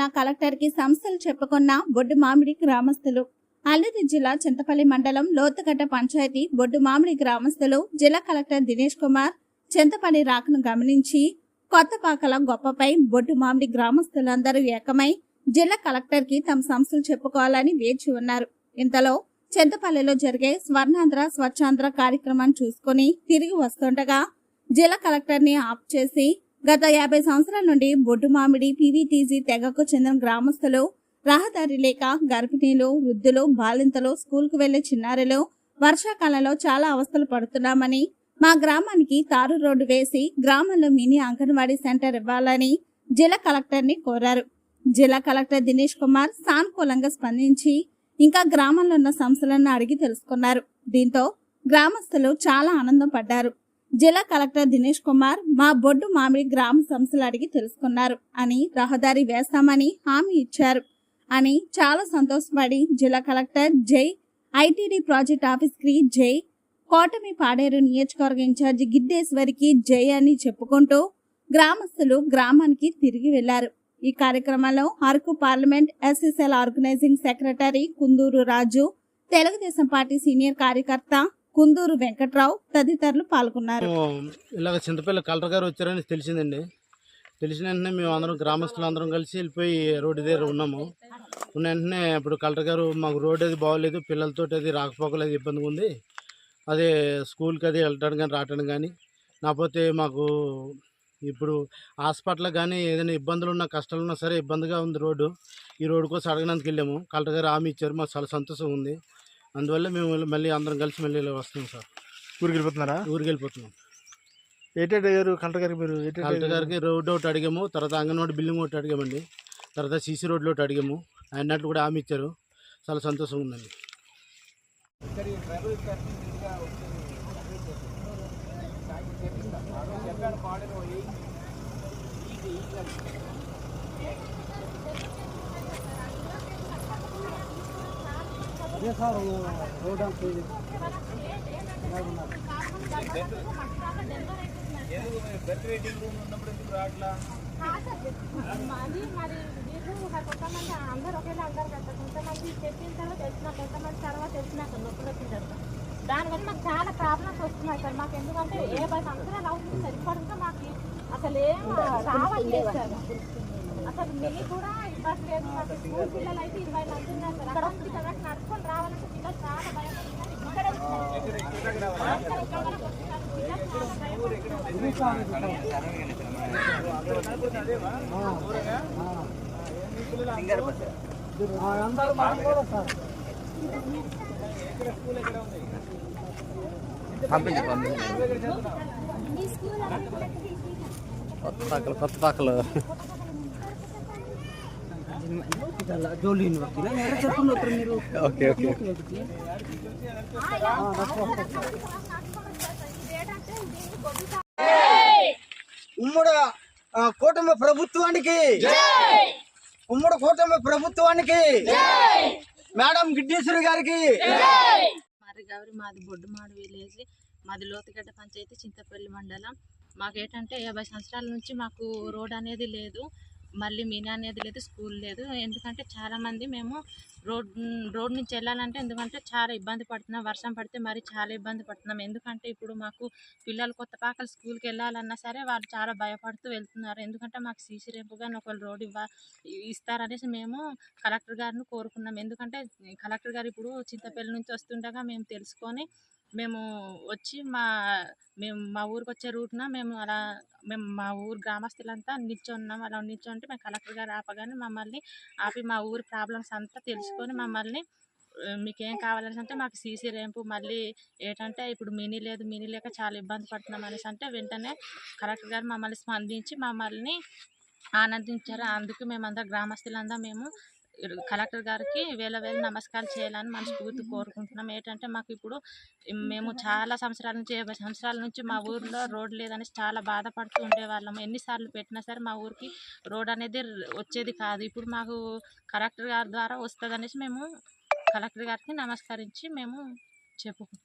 జిల్లా కలెక్టర్కి సమస్యలు చెప్పుకున్న బొడ్డు మామిడి గ్రామస్తులు. అల్లూరి జిల్లా చింతపల్లి మండలం లోతుగడ్డ పంచాయతీ బొడ్డు మామిడి గ్రామస్తులు జిల్లా కలెక్టర్ దినేష్ కుమార్ చింతపల్లి రాకను గమనించి కొత్తపాకల గొప్పపై బొడ్డు మామిడి గ్రామస్తులందరూ ఏకమై జిల్లా కలెక్టర్కి తమ సమస్యలు చెప్పుకోవాలని వేచి ఉన్నారు. ఇంతలో చింతపల్లిలో జరిగే స్వర్ణాంధ్ర స్వచ్ఛాంధ్ర కార్యక్రమాన్ని చూసుకుని తిరిగి వస్తుండగా జిల్లా కలెక్టర్ని ఆఫ్ చేసి గత యాభై సంవత్సరాల నుండి బొడ్డు మామిడి పీవీటీజీ తెగకు చెందిన గ్రామస్తులు రహదారి లేక గర్భిణీలు వృద్ధులు బాలింతలు స్కూల్కు వెళ్ళే చిన్నారులు వర్షాకాలంలో చాలా అవస్థలు పడుతున్నామని మా గ్రామానికి తారు రోడ్డు వేసి గ్రామంలో మినీ అంగన్వాడీ సెంటర్ ఇవ్వాలని జిల్లా కలెక్టర్ని కోరారు. జిల్లా కలెక్టర్ దినేష్ కుమార్ సానుకూలంగా స్పందించి ఇంకా గ్రామంలో ఉన్న సమస్యలను అడిగి తెలుసుకున్నారు. దీంతో గ్రామస్తులు చాలా ఆనందం పడ్డారు. జిల్లా కలెక్టర్ దినేష్ కుమార్ మా బొడ్డు మామిడి గ్రామ సంస్థలు అడిగి తెలుసుకున్నారు. అని రహదారి వేస్తామని హామీ ఇచ్చారు. అని చాలా సంతోషపడి జిల్లా కలెక్టర్ జై ఐటీడీ ప్రాజెక్ట్ ఆఫీస్కి జై కోటమి పాడేరు నియోజకవర్గ ఇన్ఛార్జి గిద్దేశ్వరికి జై అని చెప్పుకుంటూ గ్రామస్తులు గ్రామానికి తిరిగి వెళ్ళారు. ఈ కార్యక్రమంలో Araku parliament SSL organising secretary Kunduru Raju Telugu Desam party senior కార్యకర్త కుందూరు వెంకట్రావు తదితరులు పాల్గొన్నారు. ఇలాగ చింతపల్లి కలెక్టర్ గారు వచ్చారని తెలిసిందండి. తెలిసిన వెంటనే మేము అందరం గ్రామస్తులు అందరం కలిసి వెళ్ళిపోయి రోడ్డు దగ్గర ఉన్నాము. ఉన్న వెంటనే ఇప్పుడు కలెక్టర్ గారు మాకు రోడ్ అది బాగోలేదు పిల్లలతో అది రాకపోకలేదు ఇబ్బందిగా ఉంది. అదే స్కూల్కి అది వెళ్ళటం కానీ రావడానికి కానీ నాకపోతే మాకు ఇప్పుడు హాస్పిటల్ కానీ ఏదైనా ఇబ్బందులు ఉన్నా కష్టాలు ఉన్నా సరే ఇబ్బందిగా ఉంది రోడ్డు. ఈ రోడ్డు కోసం అడగడానికి వెళ్ళాము. కలెక్టర్ గారు హామీ ఇచ్చారు మాకు చాలా సంతోషం ఉంది. అందువల్ల మేము మళ్ళీ అందరం కలిసి మళ్ళీ ఇలా వస్తున్నాం సార్. ఊరికి వెళ్ళిపోతున్నారా ఊరికి వెళ్ళిపోతున్నాం ఏటేట్ అయ్యారు? కలెక్టర్ గారికి మీరు కలెక్టర్ గారికి రోడ్డు ఒకటి అడిగాము తర్వాత అంగన్వాడి బిల్డింగ్ ఒకటి అడిగామండి తర్వాత సీసీ రోడ్లు ఒకటి అడిగాము అన్నట్లు కూడా హామీ ఇచ్చారు. చాలా సంతోషంగా ఉందండి. మాది మరి వీళ్ళు కొంతమంది అందరు ఒకేలా అందరు కదా కొంతమంది చెప్పిన తర్వాత వచ్చిన కొంతమంది తర్వాత వచ్చినాక నొప్పులు వచ్చిన తర్వాత దానివల్ల మాకు చాలా ప్రాబ్లమ్స్ వస్తున్నాయి సార్ మాకు ఎందుకంటే ఏ పది సంవత్సరాలు అవుతుంది సార్ ఇప్పటికే మాకు అసలు ఏం రావట్లేదు సార్ అసలు మినీ కూడా ఇవ్వట్లేదు మాకు స్కూల్ పిల్లలు అయితే ఇరవై మంది ఉన్నారు సార్ అక్కడ ఉంది కదా నడుచుకొని రావాలంటే పిల్లలు చాలా భయపడుతున్నారు ఇక్కడే ఉన్నారు. ఇక్కడ ఇక్కడ వస్తున్నారు. పిల్లలు చాలా భయపడుతున్నారు. కొత్త పాకలు కొత్త పాకలు ఓకే ఓకే ఉమ్మడి కూటమి ప్రభుత్వానికి. ఉమ్మడి కూటమి ప్రభుత్వానికి. మేడం గిడ్డేశ్వరి గారికి. మరి గౌరి మాది బొడ్డుమాడు విలేజ్ మాది లోతుగడ్డ పంచాయతీ చింతపల్లి మండలం. మాకేంటంటే యాభై సంవత్సరాల నుంచి మాకు రోడ్ అనేది లేదు. మళ్ళీ మీనా అనేది లేదు స్కూల్ లేదు. ఎందుకంటే చాలామంది మేము రోడ్ రోడ్ నుంచి వెళ్ళాలంటే ఎందుకంటే చాలా ఇబ్బంది పడుతున్నాం వర్షం పడితే మరి చాలా ఇబ్బంది పడుతున్నాం. ఎందుకంటే ఇప్పుడు మాకు పిల్లలు కొత్త పాకలు స్కూల్కి వెళ్ళాలన్నా సరే వాళ్ళు చాలా భయపడుతూ వెళ్తున్నారు. ఎందుకంటే మాకు సీసీ రేపుగా ఒకళ్ళు రోడ్ ఇవ్వ ఇస్తారనేసి మేము కలెక్టర్ గారిని కోరుకున్నాం. ఎందుకంటే కలెక్టర్ గారు ఇప్పుడు చింతపల్లి నుంచి వస్తుండగా మేము తెలుసుకొని మేము వచ్చి మా మేము మా ఊరికి వచ్చే రూట్న మేము అలా మేము మా ఊరు గ్రామస్తులంతా నిల్చున్నాం. అలా నిల్చుంటే మేము కలెక్టర్ గారు ఆపగానే మమ్మల్ని ఆపి మా ఊరి ప్రాబ్లమ్స్ అంతా తెలుసుకొని మమ్మల్ని మీకేం కావాలని అంటే మాకు సీసీ ర్యాంపు మళ్ళీ ఏంటంటే ఇప్పుడు మినీ లేదు మినీ లేక చాలా ఇబ్బంది పడుతున్నాం అనేసి అంటే వెంటనే కలెక్టర్ గారు మమ్మల్ని స్పందించి మమ్మల్ని ఆనందించారు. అందుకు మేమందరం గ్రామస్తులందా మేము కలెక్టర్ గారికి వేల వేల నమస్కారం చేయాలని మనస్ఫూర్తి కోరుకుంటున్నాం. ఏంటంటే మాకు ఇప్పుడు మేము చాలా సంవత్సరాల నుంచి యాభై సంవత్సరాల నుంచి మా ఊర్లో రోడ్ లేదని చాలా బాధపడుతూ ఉండేవాళ్ళం. ఎన్నిసార్లు పెట్టినా సరే మా ఊరికి రోడ్ అనేది వచ్చేది కాదు. ఇప్పుడు మాకు కలెక్టర్ గారి ద్వారా వస్తుంది అనేసి మేము కలెక్టర్ గారికి నమస్కరించి మేము చెప్పుకుంటాం